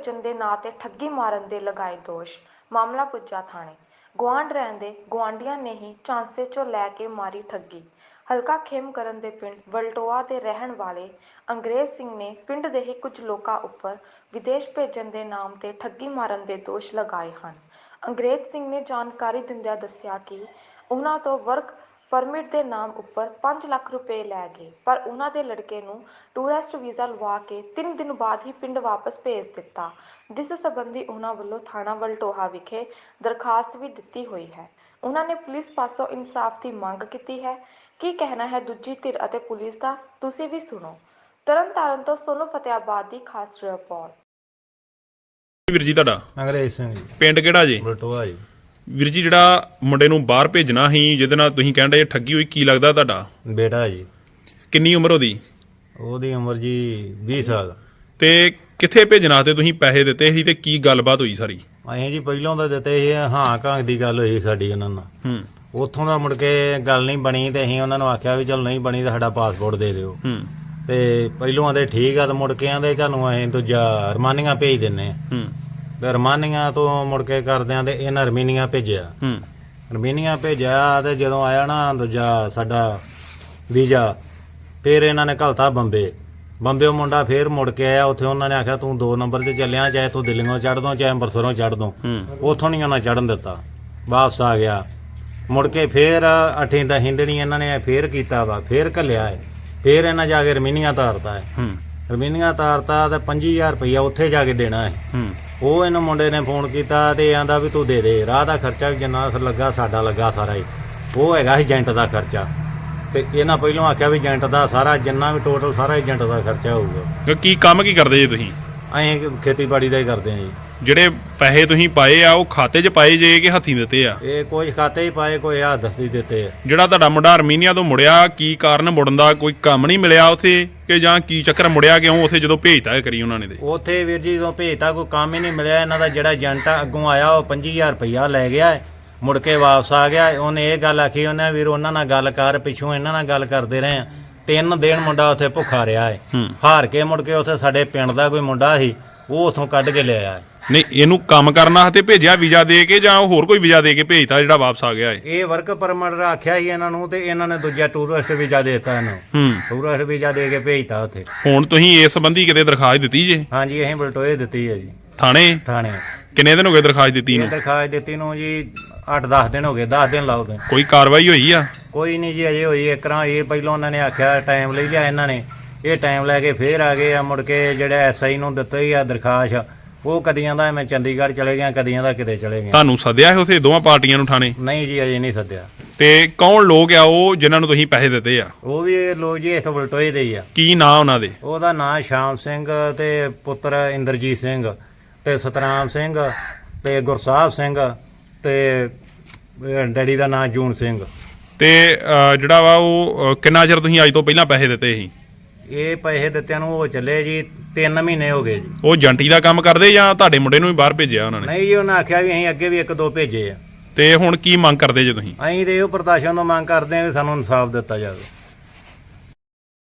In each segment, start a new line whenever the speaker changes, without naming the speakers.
ਭੇਜਣ ਦੇ ਨਾਂ ਤੇ ਠੱਗੀ ਮਾਰਨ ਦੇ ਲਗਾਏ ਦੋਸ਼। ਮਾਮਲਾ ਪੁੱਜਾ ਥਾਣੇ। ਗੁਆਂਢ ਰਹਿੰਦੇ ਗੁਆਂਢੀਆਂ ਨੇ ਹੀ ਚਾਂਸੇ ਚੋਂ ਲੈ ਕੇ ਮਾਰੀ ਠੱਗੀ। ਹਲਕਾ ਖੇਮਕਰਨ ਦੇ ਪਿੰਡ ਵਲਟੋਆ ਦੇ ਰਹਿਣ ਵਾਲੇ ਅੰਗਰੇਜ਼ ਸਿੰਘ ਨੇ ਪਿੰਡ ਦੇ ਹੀ ਕੁਝ ਲੋਕਾਂ ਉੱਪਰ ਵਿਦੇਸ਼ ਭੇਜਣ ਦੇ ਨਾਮ ਤੇ ਠੱਗੀ ਮਾਰਨ ਦੇ ਦੋਸ਼ ਲਗਾਏ ਹਨ। ਅੰਗਰੇਜ਼ ਸਿੰਘ ਨੇ ਜਾਣਕਾਰੀ ਦਿੰਦਿਆਂ ਦੱਸਿਆ ਕਿ ਉਹਨਾਂ ਤੋਂ ਵਰਕ ਪਰਮਿਟ ਦੇ ਨਾਮ ਉੱਪਰ 5 ਲੱਖ ਰੁਪਏ ਲੈ ਗਏ ਪਰ ਉਹਨਾਂ ਦੇ ਲੜਕੇ ਨੂੰ ਟੂਰਿਸਟ ਵੀਜ਼ਾ ਲਵਾ ਕੇ 3 ਦਿਨ ਬਾਅਦ ਹੀ ਪਿੰਡ ਵਾਪਸ ਭੇਜ ਦਿੱਤਾ ਜਿਸ ਸੰਬੰਧੀ ਉਹਨਾਂ ਵੱਲੋਂ ਥਾਣਾ ਵਲਟੋਹਾ ਵਿਖੇ ਦਰਖਾਸਤ ਵੀ ਦਿੱਤੀ ਹੋਈ ਹੈ। ਉਹਨਾਂ ਨੇ ਪੁਲਿਸ ਪਾਸੋਂ ਇਨਸਾਫ ਦੀ ਮੰਗ ਕੀਤੀ ਹੈ। ਕੀ ਕਹਿਣਾ ਹੈ ਦੂਜੀ ਧਿਰ ਅਤੇ ਪੁਲਿਸ ਦਾ? ਤੁਸੀਂ ਵੀ ਸੁਣੋ। ਤਰਨਤਾਰਨ ਤੋਂ ਸੋਨੂ ਫਤਿਆਬਾਦ ਦੀ ਖਾਸ ਰਿਪੋਰਟ।
ਵੀਰ ਜੀ ਤੁਹਾਡਾ?
ਅੰਗਰੇਜ਼ ਸਿੰਘ ਜੀ।
ਪਿੰਡ ਕਿਹੜਾ ਜੀ?
ਬਲਟੋਆ ਜੀ।
ਵੀਰ ਜੀ ਜਿਹੜਾ ਮੁੰਡੇ ਨੂੰ ਬਾਹਰ ਭੇਜਣਾ ਸੀ ਜਿਹਦੇ ਨਾਲ ਤੁਸੀਂ ਕਹਿੰਦੇ ਠੱਗੀ ਹੋਈ ਕੀ ਲੱਗਦਾ ਤੁਹਾਡਾ?
ਬੇਟਾ ਜੀ।
ਕਿੰਨੀ ਉਮਰ ਉਹਦੀ?
ਉਹਦੀ ਉਮਰ ਜੀ 20 ਸਾਲ।
ਤੇ ਕਿੱਥੇ ਭੇਜਣਾ ਤੇ ਤੁਸੀਂ ਪੈਸੇ ਦਿੱਤੇ ਸੀ ਤੇ ਕੀ ਗੱਲਬਾਤ ਹੋਈ ਸਾਰੀ?
ਅਸੀਂ ਜੀ ਪਹਿਲਾਂ ਤਾਂ ਦਿੱਤੇ ਸੀ ਹਾਂ ਕਾਂ ਦੀ ਗੱਲ ਹੋਈ ਸਾਡੀ ਉਹਨਾਂ ਨਾਲ।
ਹੂੰ।
ਉੱਥੋਂ ਦਾ ਮੁੜ ਕੇ ਗੱਲ ਨਹੀਂ ਬਣੀ ਤੇ ਅਸੀਂ ਉਹਨਾਂ ਨੂੰ ਆਖਿਆ ਵੀ ਚਲ ਨਹੀਂ ਬਣੀ ਤਾਂ ਸਾਡਾ ਪਾਸਪੋਰਟ ਦੇ ਦਿਓ।
ਹੂੰ।
ਤੇ ਪਹਿਲੋਂ ਆਂਦੇ ਠੀਕ ਆ ਤੇ ਮੁੜ ਕੇ ਆਂਦੇ ਤੁਹਾਨੂੰ ਅਸੀਂ ਦੂਜਾ ਰਮਾਨੀਆਂ ਭੇਜ ਦਿੰਨੇ ਆ।
ਹੂੰ।
ਤੇ ਰਮਾਨੀਆਂ ਤੋਂ ਮੁੜ ਕੇ ਕਰਦਿਆਂ ਤੇ ਇਹਨਾਂ ਰਮੀਨੀਆਂ ਭੇਜਿਆ।
ਹੂੰ।
ਰਮੀਨੀਆਂ ਭੇਜਿਆ ਤੇ ਜਦੋਂ ਆਇਆ ਨਾ ਦੂਜਾ ਸਾਡਾ ਵੀਜ਼ਾ ਫਿਰ ਇਹਨਾਂ ਨੇ ਘਲਤਾ ਬੰਬੇ। ਬੰਬੇ ਉਹ ਮੁੰਡਾ ਫੇਰ ਮੁੜ ਕੇ ਆਇਆ ਉੱਥੇ ਉਹਨਾਂ ਨੇ ਆਖਿਆ ਤੂੰ ਦੋ ਨੰਬਰ 'ਚ ਚੱਲਿਆ ਚਾਹੇ ਤੂੰ ਦਿੱਲੀੋਂ ਚੜ ਦੋ ਚਾਹੇ ਅੰਮ੍ਰਿਤਸਰੋਂ ਚੜ ਦੋ। ਉੱਥੋਂ ਨਹੀਂ ਉਹਨਾਂ ਚੜਨ ਦਿੱਤਾ। ਵਾਪਸ ਆ ਗਿਆ। ਮੁੜ ਕੇ ਫੇਰ ਅਠੀਂ ਦਾ ਹਿੰਦਣੀ ਇਹਨਾਂ ਨੇ ਫੇਰ ਕੀਤਾ ਵਾ ਫੇਰ ਘੱਲਿਆ ਹੈ ਫੇਰ ਇਹਨਾਂ ਜਾ ਕੇ ਰਮੀਨੀਆਂ ਤਾਰਤਾ ਹੈ
ਹੂੰ।
ਰਮੀਨੀਆਂ ਤਾਰਤਾ ਤੇ 25000 ਰੁਪਈਆ ਉੱਥੇ ਜਾ ਕੇ ਦੇਣਾ ਹੈ
ਹੂੰ।
ਉਹ ਇਹਨੂੰ ਮੁੰਡੇ ਨੇ ਫੋਨ ਕੀਤਾ ਤੇ ਆਂਦਾ ਵੀ ਤੂੰ ਦੇ ਦੇ ਰਾਹ ਦਾ ਖਰਚਾ ਵੀ ਜਿੰਨਾ ਫਿਰ ਲੱਗਾ ਸਾਡਾ ਲੱਗਾ ਸਾਰਾ ਹੀ। ਉਹ ਹੈਗਾ ਏਜੰਟ ਦਾ ਖਰਚਾ। ਤੇ ਇਹਨਾਂ ਪਹਿਲਾਂ ਆਖਿਆ ਵੀ ਏਜੰਟ ਦਾ ਸਾਰਾ ਜਿੰਨਾ ਵੀ ਟੋਟਲ ਸਾਰਾ ਏਜੰਟ ਦਾ ਖਰਚਾ ਹੋਊਗਾ।
ਕੀ ਕੰਮ ਕੀ ਕਰਦੇ ਜੀ ਤੁਸੀਂ?
ਅਸੀਂ ਖੇਤੀਬਾੜੀ ਦਾ ਹੀ ਕਰਦੇ ਹਾਂ ਜੀ।
ਜਿਹੜੇ ਪੈਸੇ ਤੁਸੀਂ ਪਾਏ ਆ ਉਹ ਖਾਤੇ 'ਚ ਪਾਏ ਜੇ ਕਿ ਹੱਥੀਂ ਦਿੱਤੇ ਆ?
ਇਹ ਕੁਝ ਖਾਤੇ ਹੀ ਪਾਏ ਕੋਈ ਆ ਦਸਤੀ ਦਿੱਤੇ। ਆ
ਜਿਹੜਾ ਤੁਹਾਡਾ ਮੁੰਡਾ ਅਰਮੀਨੀਆ ਤੋਂ ਮੁੜਿਆ ਕੀ ਕਾਰਨ ਮੁੜਨ ਦਾ ਕੋਈ ਕੰਮ ਨਹੀਂ ਮਿਲਿਆ ਉੱਥੇ ਕਿ ਜਾਂ ਕੀ ਚੱਕਰ ਮੁੜਿਆ ਕਿਉਂ? ਉੱਥੇ ਜਦੋਂ ਭੇਜਤਾ ਇਹ ਕਰੀ ਉਹਨਾਂ ਨੇ ਤੇ।
ਉੱਥੇ ਵੀਰ ਜੀ ਜਦੋਂ ਭੇਜਤਾ ਕੋਈ ਕੰਮ ਹੀ ਨਹੀਂ ਮਿਲਿਆ। ਇਹਨਾਂ ਦਾ ਜਿਹੜਾ ਏਜੰਟ ਆ ਅੱਗੋਂ ਆਇਆ ਉਹ 25000 ਰੁਪਈਆ ਲੈ ਗਿਆ ਹੈ। ਮੁੜ ਕੇ ਵਾਪਸ ਆ ਗਿਆ। ਉਹਨੇ ਇਹ ਗੱਲ ਆਖੀ ਉਹਨੇ ਵੀਰ ਉਹਨਾਂ ਨਾਲ ਗੱਲ ਕਰ ਪਿੱਛੋਂ ਇਹਨਾਂ ਨਾਲ ਗੱਲ ਕਰਦੇ ਰਹੇ ਆ ਤਿੰਨ ਦਿਨ ਮੁੰਡਾ ਉੱਥੇ ਭੁੱਖਾ ਰਿਹਾ ਹੂੰ। ਹਾਰ ਕੇ ਮੁੜ ਕੇ ਉੱਥੇ ਸਾਡੇ ਪਿੰਡ ਦਾ ਕੋਈ ਮੁੰਡਾ ਸੀ। ਉਹ ਉਥੋਂ ਕੱਢ ਕੇ ਲਿਆਇਆ ਹੈ
ਨਹੀਂ ਇਹਨੂੰ ਕੰਮ ਕਰਨਾ ਤੇ ਭੇਜਿਆ ਵੀਜ਼ਾ ਦੇ ਕੇ ਜਾਂ ਹੋਰ ਕੋਈ ਵੀਜ਼ਾ ਦੇ ਕੇ ਭੇਜਤਾ ਜਿਹੜਾ ਵਾਪਸ ਆ ਗਿਆ ਏ?
ਇਹ ਵਰਕ ਪਰਮਿਟ ਰੱਖਿਆ ਸੀ ਇਹਨਾਂ ਨੂੰ ਤੇ ਇਹਨਾਂ ਨੇ ਦੂਜਾ ਟੂਰਿਸਟ ਵੀਜ਼ਾ ਦੇ ਦਿੱਤਾ ਇਹਨੂੰ।
ਹੂੰ।
ਟੂਰਿਸਟ ਵੀਜ਼ਾ ਦੇ ਕੇ ਭੇਜਤਾ ਉੱਥੇ।
ਹੁਣ ਤੁਸੀਂ ਇਸ ਸੰਬੰਧੀ ਕਿਤੇ ਦਰਖਾਸਤ ਦਿੱਤੀ ਜੇ?
ਹਾਂਜੀ ਅਸੀਂ ਬਲਟੋਏ ਦਿੱਤੀ ਹੈ ਜੀ।
ਥਾਣੇ?
ਥਾਣੇ।
ਕਿੰਨੇ ਦਿਨ ਹੋ ਗਏ ਦਰਖਾਸਤ ਦਿੱਤੀ
ਇਹ
ਨੂੰ
ਦਰਖਾਸਤ ਦਿੱਤੀ ਨੂੰ ਜੀ 8-10 ਦਿਨ ਹੋ ਗਏ 10 ਦਿਨ ਲਾਓ ਤੇ।
ਕੋਈ ਕਾਰਵਾਈ ਹੋਈ ਆ?
ਕੋਈ ਨਹੀਂ ਜੀ ਅਜੇ ਹੋਈ ਇੱਕ ਰਾਂ ਇਹ ਪਹਿਲਾਂ ਉਹਨਾਂ ਨੇ ਆਖਿਆ ਟਾਈਮ ਲਈ ਲਿਆ ਇਹਨਾਂ ਨੇ। ਇਹ ਟਾਈਮ ਲੈ ਕੇ ਫੇਰ ਆ ਗਏ ਆ ਮੁੜ ਕੇ ਜਿਹੜਾ ਐਸਆਈ ਨੂੰ ਦਿੱਤੀ ਆ ਦਰਖਾਸਤ ਉਹ ਕਦੀਆਂ ਦਾ ਮੈਂ ਚੰਡੀਗੜ੍ਹ ਚਲੇ ਗਿਆ ਕਦੀਆਂ ਦਾ ਕਿਤੇ ਚਲੇ ਗਿਆ।
ਤੁਹਾਨੂੰ ਸੱਦਿਆ ਹੈ ਉਥੇ ਦੋਵਾਂ ਪਾਰਟੀਆਂ ਨੂੰ ਥਾਣੇ
ਨਹੀਂ ਜੀ ਅਜੇ ਨਹੀਂ ਸੱਦਿਆ।
ਤੇ ਕੌਣ ਲੋਕ ਆ ਉਹ ਜਿਨ੍ਹਾਂ ਨੂੰ ਤੁਸੀਂ ਪੈਸੇ ਦਿੱਤੇ ਆ?
ਉਹ ਵੀ ਇਹ ਲੋਕ ਜੀ ਇੱਥੇ ਬਲਟੋਏ ਦੇ ਹੀ ਆ।
ਕੀ ਨਾਂ ਉਹਨਾਂ ਦੇ?
ਉਹਦਾ ਨਾਂ ਸ਼ਾਮ ਸਿੰਘ ਤੇ ਪੁੱਤਰ ਇੰਦਰਜੀਤ ਸਿੰਘ ਤੇ ਸਤਨਾਮ ਸਿੰਘ ਤੇ ਗੁਰਸਾਹਿਬ ਸਿੰਘ ਤੇ ਅਹ ਡੈਡੀ ਦਾ ਨਾਂ ਜੂਨ ਸਿੰਘ।
ਤੇ ਅਹ, ਜਿਹੜਾ ਵਾ ਉਹ ਅਹ, ਕਿੰਨਾ ਚਿਰ ਤੁਸੀਂ ਅੱਜ ਤੋਂ ਪਹਿਲਾਂ ਪੈਸੇ ਦਿੱਤੇ ਸੀ?
ਇਹ ਪੈਸੇ ਦਿੱਤਿਆਂ ਨੂੰ ਉਹ ਚੱਲੇ ਜੀ 3 ਮਹੀਨੇ ਹੋ ਗਏ ਜੀ।
ਉਹ ਜੰਟੀ ਦਾ ਕੰਮ ਕਰਦੇ ਜਾਂ ਤੁਹਾਡੇ ਮੁੰਡੇ ਨੂੰ ਵੀ ਬਾਹਰ ਭੇਜਿਆ ਉਹਨਾਂ ਨੇ?
ਨਹੀਂ ਜੀ ਉਹਨਾਂ ਆਖਿਆ ਵੀ ਅਸੀਂ ਅੱਗੇ ਵੀ ਇੱਕ ਦੋ ਭੇਜੇ ਆ।
ਤੇ ਹੁਣ ਕੀ ਮੰਗ ਕਰਦੇ ਜੇ ਤੁਸੀਂ?
ਅਸੀਂ ਤੇ ਇਹੋ ਪ੍ਰਤਾਸ਼ਨ ਤੋਂ ਮੰਗ ਕਰਦੇ ਹਾਂ ਕਿ ਸਾਨੂੰ ਇਨਸਾਫ ਦਿੱਤਾ ਜਾਵੇ।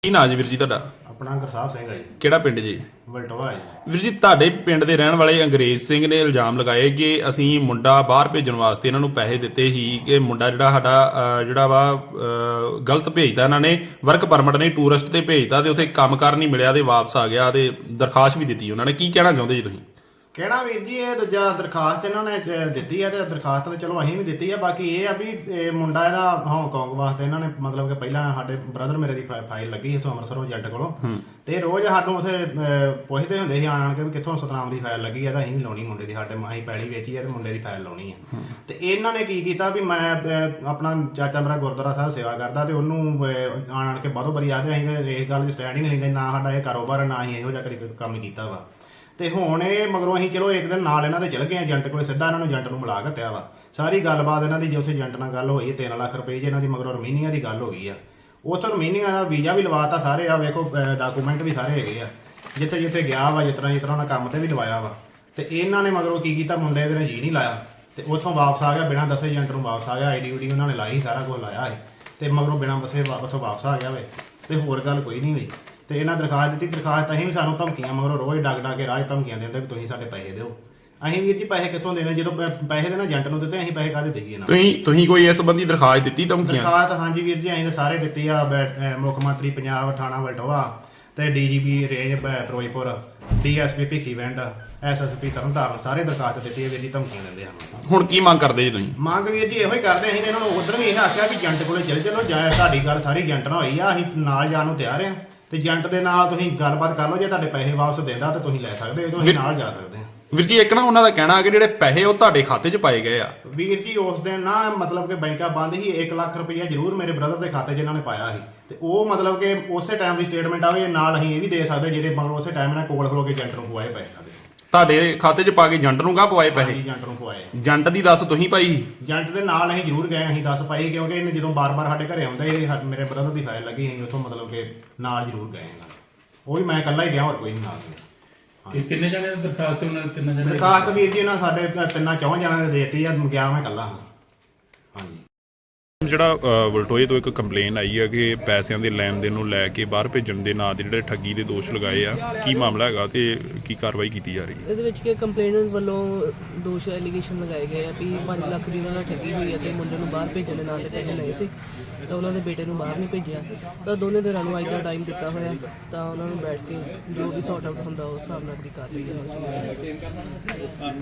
ਕੀ ਨਾਂ ਜੀ ਵੀਰ ਜੀ ਤੁਹਾਡਾ?
ਆਪਣਾ ਗੁਰਸਾਹਿਬ ਸਿੰਘ ਹੈ ਜੀ।
ਕਿਹੜਾ ਪਿੰਡ ਜੀ?
ਬਲਟੋਆ ਜੀ।
ਵੀਰ ਜੀ ਤੁਹਾਡੇ ਪਿੰਡ ਦੇ ਰਹਿਣ ਵਾਲੇ ਅੰਗਰੇਜ਼ ਸਿੰਘ ਨੇ ਇਲਜ਼ਾਮ ਲਗਾਏ ਕਿ ਅਸੀਂ ਮੁੰਡਾ ਬਾਹਰ ਭੇਜਣ ਵਾਸਤੇ ਇਹਨਾਂ ਨੂੰ ਪੈਸੇ ਦਿੱਤੇ ਸੀ ਕਿ ਮੁੰਡਾ ਜਿਹੜਾ ਸਾਡਾ ਅਹ, ਜਿਹੜਾ ਵਾ ਅਹ, ਗਲਤ ਭੇਜਦਾ ਇਹਨਾਂ ਨੇ ਵਰਕ ਪਰਮਿਟ ਨਹੀਂ ਟੂਰਿਸਟ ਤੇ ਭੇਜਦਾ ਤੇ ਉੱਥੇ ਕੰਮਕਾਰ ਨਹੀਂ ਮਿਲਿਆ ਤੇ ਵਾਪਸ ਆ ਗਿਆ ਤੇ ਦਰਖਾਸਤ ਵੀ ਦਿੱਤੀ ਉਹਨਾਂ ਨੇ। ਕੀ ਕਹਿਣਾ ਚਾਹੁੰਦੇ ਜੀ ਤੁਸੀਂ?
ਕਿਹੜਾ ਵੀਰ ਜੀ ਇਹ ਦੂਜਾ ਦਰਖਾਸਤ ਇਹਨਾਂ ਨੇ ਚ- ਦਿੱਤੀ ਹੈ ਤੇ ਦਰਖਾਸਤ ਤਾਂ ਚਲੋ ਅਸੀਂ ਵੀ ਦਿੱਤੀ ਹੈ ਬਾਕੀ ਇਹ ਆ ਵੀ ਇਹ ਮੁੰਡਾ ਇਹਦਾ ਹਾਂਗਕਾਂਗ ਵਾਸਤੇ ਇਹਨਾਂ ਨੇ ਮਤਲਬ ਕਿ ਪਹਿਲਾਂ ਸਾਡੇ ਬ੍ਰਦਰ ਮੇਰੇ ਦੀ ਫਾਈਲ ਲੱਗੀ ਇੱਥੋਂ ਅੰਮ੍ਰਿਤਸਰੋਂ ਏਜੰਟ ਕੋਲੋਂ। ਤੇ ਰੋਜ਼ ਸਾਨੂੰ ਉਥੇ ਪੁੱਛਦੇ ਹੁੰਦੇ ਸੀ ਆਣ ਆਣ ਕੇ ਵੀ ਕਿੱਥੋਂ ਸਤਨਾਮ ਦੀ ਫਾਈਲ ਲੱਗੀ ਹੈ ਤਾਂ ਅਸੀਂ ਵੀ ਲਾਉਣੀ ਮੁੰਡੇ ਦੀ ਸਾਡੇ ਅਸੀਂ ਪਹਿਲੀ ਵੇਚੀ ਹੈ ਤੇ ਮੁੰਡੇ ਦੀ ਫਾਈਲ ਲਾਉਣੀ ਹੈ। ਤੇ ਇਹਨਾਂ ਨੇ ਕੀ ਕੀਤਾ ਵੀ ਮੈਂ ਆਪਣਾ ਚਾਚਾ ਮੇਰਾ ਗੁਰਦੁਆਰਾ ਸਾਹਿਬ ਸੇਵਾ ਕਰਦਾ ਤੇ ਉਹਨੂੰ ਆਣ ਆਣ ਕੇ ਬਾਹਰੋਂ ਬਰੀ ਆਦੇ ਅਸੀਂ ਇਸ ਗੱਲ 'ਚ ਸਟੈਂਡ ਹੀ ਨਹੀਂ ਲੈਂਦੇ ਨਾ ਸਾਡਾ ਇਹ ਕਾਰੋਬਾਰ ਨਾ ਹੀ ਇਹੋ ਜਿਹਾ ਕੰਮ ਕੀਤਾ ਵਾ। ਤੇ ਹੁਣ ਇਹ ਮਗਰੋਂ ਅਸੀਂ ਚਲੋ ਇੱਕ ਦਿਨ ਨਾਲ ਇਹਨਾਂ ਦੇ ਚਲ ਗਏ ਏਜੰਟ ਕੋਲੇ, ਸਿੱਧਾ ਇਹਨਾਂ ਨੂੰ ਏਜੰਟ ਨੂੰ ਮਿਲਾ ਘੱਤਿਆ ਵਾ। ਸਾਰੀ ਗੱਲਬਾਤ ਇਹਨਾਂ ਦੀ ਜੇ ਉੱਥੇ ਏਜੰਟ ਨਾਲ ਗੱਲ ਹੋਈ 3 ਲੱਖ ਰੁਪਏ ਜੇ ਇਹਨਾਂ ਦੀ ਮਗਰੋਂ ਰਮੀਨੀਆ ਦੀ ਗੱਲ ਹੋ ਗਈ ਆ। ਉੱਥੇ ਰਮੀਨੀਆ ਦਾ ਵੀਜ਼ਾ ਵੀ ਲਵਾਤਾ ਸਾਰੇ, ਆ ਵੇਖੋ ਡਾਕੂਮੈਂਟ ਵੀ ਸਾਰੇ ਹੈਗੇ ਆ। ਜਿੱਥੇ ਜਿੱਥੇ ਗਿਆ ਵਾ, ਜਿਸ ਤਰ੍ਹਾਂ ਜਿਸ ਤਰ੍ਹਾਂ ਉਹਨਾਂ ਕੰਮ ਤੇ ਵੀ ਲਵਾਇਆ ਵਾ। ਤੇ ਇਹਨਾਂ ਨੇ ਮਗਰੋਂ ਕੀ ਕੀਤਾ, ਮੁੰਡੇ ਇਹਦੇ ਨੇ ਜੀ ਨਹੀਂ ਲਾਇਆ। ਤੇ ਉੱਥੋਂ ਵਾਪਸ ਆ ਗਿਆ, ਬਿਨਾਂ ਦੱਸੇ ਏਜੰਟ ਨੂੰ ਵਾਪਸ ਆ ਗਿਆ ਆਈਡੀ ਊਡੀ ਉਹਨਾਂ ਨੇ ਲਾਈ, ਸਾਰਾ ਕੁਝ ਲਾਇਆ ਹੈ ਤੇ ਮਗਰੋਂ ਬਿਨਾਂ ਦੱਸੇ ਵਾ- ਉੱਥੋਂ ਵਾਪਸ ਆ ਗਿਆ ਵੇ। ਤੇ ਹੋਰ ਗੱਲ ਕੋਈ ਨਹੀਂ ਹੋਈ। ਤੇ ਇਹਨਾਂ ਦਰਖਾਸਤ ਦਿੱਤੀ ਦਰਖਾਸਤ ਅਸੀਂ ਵੀ ਸਾਨੂੰ ਧਮਕੀਆਂ ਮਗਰੋਂ ਰੋਜ਼ ਡੱਗ ਡੱਗ ਕੇ ਰਾਜ ਧਮਕੀਆਂ ਦਿੰਦੇ ਵੀ ਤੁਸੀਂ ਸਾਡੇ ਪੈਸੇ ਦਿਓ। ਅਸੀਂ ਵੀਰ ਜੀ ਪੈਸੇ ਕਿੱਥੋਂ ਦੇਣੇ? ਜਦੋਂ ਪੈ- ਪੈਸੇ ਦੇਣਾ ਏਜੰਟ ਨੂੰ ਦਿੱਤੇ ਅਸੀਂ ਪੈਸੇ ਕਾਹਦੇ ਦੇਈਏ ਨਾ?
ਤੁਸੀਂ ਤੁਸੀਂ ਕੋਈ ਇਸ ਸੰਬੰਧੀ ਦਰਖਾਸਤ ਦਿੱਤੀ ਧਮਕੀਆਂ?
ਦਰਖਾਸਤ ਹਾਂਜੀ ਵੀਰ ਜੀ ਅਸੀਂ ਤਾਂ ਸਾਰੇ ਦਿੱਤੀ ਆ ਬੈ- ਅਹ ਮੁੱਖ ਮੰਤਰੀ ਪੰਜਾਬ ਥਾਣਾ ਵਲਟੋਆ ਤੇ ਡੀਜੀਪੀ ਰੇਂਜ ਬ- ਫਿਰੋਜ਼ਪੁਰ ਡੀਐਸਪੀ ਭਿੱਖੀਵਿੰਡ ਐਸਐਸਪੀ ਤਰਨਤਾਰਨ ਸਾਰੇ ਦਰਖਾਸਤ ਦਿੱਤੀ ਹੈ ਵੀਰ ਜੀ ਧਮਕੀਆਂ ਦਿੰਦੇ ਹਨ
ਹੁਣ ਕੀ ਮੰਗ ਕਰਦੇ ਜੀ ਤੁਸੀਂ?
ਮੰਗ ਵੀਰ ਜੀ ਇਹੋ ਹੀ ਕਰਦੇ ਅਸੀਂ ਤਾਂ ਇਹਨਾਂ ਨੂੰ ਉਧਰ ਵੀ ਇਹ ਆਖਿਆ ਵੀ ਏਜੰਟ ਕੋਲੇ ਚਲੇ ਚਲੋ ਜਾਂ ਤੁਹਾਡੀ ਗੱਲ ਸਾਰੀ ਏਜੰਟ ਨਾਲ ਹੋਈ ਆ ਅਸੀਂ ਨਾਲ ਜਾਣ ਨੂੰ ਤਿਆਰ ਆ ਤੇ ਏਜੰਟ ਦੇ ਨਾਲ ਤੁਸੀਂ ਗੱਲਬਾਤ ਕਰ ਲਓ ਜੇ ਤੁਹਾਡੇ ਪੈਸੇ ਵਾਪਸ ਦਿੰਦਾ ਤਾਂ ਤੁਸੀਂ ਲੈ ਸਕਦੇ ਹੋ ਤੁਸੀਂ ਨਾਲ ਜਾ ਸਕਦੇ ਆ
ਵੀਰ ਜੀ ਇੱਕ ਨਾ ਉਹਨਾਂ ਦਾ ਕਹਿਣਾ ਕਿ ਜਿਹੜੇ ਪੈਸੇ ਉਹ ਤੁਹਾਡੇ ਖਾਤੇ 'ਚ ਪਾਏ ਗਏ ਆ।
ਵੀਰ ਜੀ ਉਸ ਦਿਨ ਨਾ ਮਤਲਬ ਕਿ ਬੈਂਕਾਂ ਬੰਦ ਸੀ 1 ਲੱਖ ਰੁਪਈਆ ਜ਼ਰੂਰ ਮੇਰੇ ਬ੍ਰਦਰ ਦੇ ਖਾਤੇ 'ਚ ਇਹਨਾਂ ਨੇ ਪਾਇਆ ਸੀ। ਤੇ ਉਹ ਮਤਲਬ ਕਿ ਉਸੇ ਟਾਈਮ ਦੀ ਸਟੇਟਮੈਂਟ ਆਵੇ ਨਾਲ ਅਸੀਂ ਇਹ ਵੀ ਦੇ ਸਕਦੇ ਜਿਹੜੇ ਮਤਲਬ ਉਸੇ ਟਾਈਮ ਨਾਲ ਕੋਲ ਖਲੋ ਕੇ ਏਜੰਟ ਨੂੰ ਪਵਾਏ ਪੈਸੇ ਸਾਡੇ।
ਤੁਹਾਡੇ ਖਾਤੇ 'ਚ ਪਾ ਕੇ ਏਜੰਟ ਨੂੰ ਕਾ ਪਵਾਏ ਪੈਸੇ?
ਏਜੰਟ ਨੂੰ ਪਵਾਏ।
ਏਜੰਟ ਦੀ ਦੱਸ ਤੁਸੀਂ ਪਾਈ
ਏਜੰਟ ਦੇ ਨਾਲ ਅਸੀਂ ਜ਼ਰੂਰ ਗਏ ਅਸੀਂ ਦੱਸ ਪਾਈ ਕਿਉਂਕਿ ਇਹਨੇ ਜਦੋਂ ਬਾਰ-ਬਾਰ ਸਾਡੇ ਘਰੇ ਆਉਂਦਾ ਇਹ ਮੇਰੇ ਬ੍ਰਦਰ ਦੀ ਫਾਈਲ ਲੱਗੀ ਅਸੀਂ ਉੱਥੋਂ ਮਤਲਬ ਕਿ ਨਾਲ ਜ਼ਰੂਰ ਗਏ ਇਹਨਾਂ ਦੇ। ਉਹ ਵੀ ਮੈਂ ਇਕੱਲਾ ਹੀ ਗਿਆ ਹੋਰ ਕੋਈ ਨਹੀਂ ਨਾਲ
ਇਹ ਕਿੰਨੇ ਜਣੇ ਦੀ ਦਰਖਾਸਤ ਉਹਨਾਂ ਨੇ ਤਿੰਨ ਜਣੇ
ਦਰਖਾਸਤ ਵੀਰ ਜੀ ਉਹਨਾਂ ਸਾਡੇ ਤਿੰਨਾਂ ਚੌਂ ਜਣਾਂ ਨੇ ਦੇਤੀ ਆ ਗਿਆ ਮੈਂ ਇਕੱਲਾ ਹਾਂ। ਹਾਂਜੀ।
ਜਿਹੜਾ ਵਲਟੋਏ ਤੋਂ ਇੱਕ ਕੰਪਲੇਨ ਆਈ ਹੈ ਕਿ ਪੈਸਿਆਂ ਦੇ ਲੈਣ ਦੇਣ ਨੂੰ ਲੈ ਕੇ ਬਾਹਰ ਭੇਜਣ ਦੇ ਨਾਂ ਤੇ ਜਿਹੜੇ ਠੱਗੀ ਦੇ ਦੋਸ਼ ਲਗਾਏ ਆ, ਕੀ ਮਾਮਲਾ ਹੈਗਾ ਤੇ ਕੀ ਕਾਰਵਾਈ ਕੀਤੀ ਜਾ ਰਹੀ ਹੈ?
ਇਹਦੇ ਵਿੱਚ ਕਿ ਕੰਪਲੇਨੈਂਟ ਵੱਲੋਂ ਦੋਸ਼ ਐਲੀਗੇਸ਼ਨ ਲਗਾਏ ਗਏ ਆ ਵੀ 5 ਲੱਖ ਦੀ ਉਹਨਾਂ ਨਾਲ ਠੱਗੀ ਹੋਈ ਹੈ ਤੇ ਮੁੰਡੇ ਨੂੰ ਬਾਹਰ ਭੇਜਣ ਦੇ ਨਾਂ ਤੇ ਪੈਸੇ ਲਏ ਸੀ, ਤਾਂ ਉਹਨਾਂ ਦੇ ਬੇਟੇ ਨੂੰ ਬਾਹਰ ਨਹੀਂ ਭੇਜਿਆ। ਤਾਂ ਦੋਨੇ ਧਿਰਾਂ ਨੂੰ ਅੱਜ ਦਾ ਟਾਈਮ ਦਿੱਤਾ ਹੋਇਆ, ਤਾਂ ਉਹਨਾਂ ਨੂੰ ਬੈਠ ਕੇ ਜੋ ਵੀ ਸੌਟ ਆਊਟ ਹੁੰਦਾ ਉਸ ਹਿਸਾਬ ਨਾਲ ਦੀ ਕਾਰਵਾਈ ਕਰਨੀ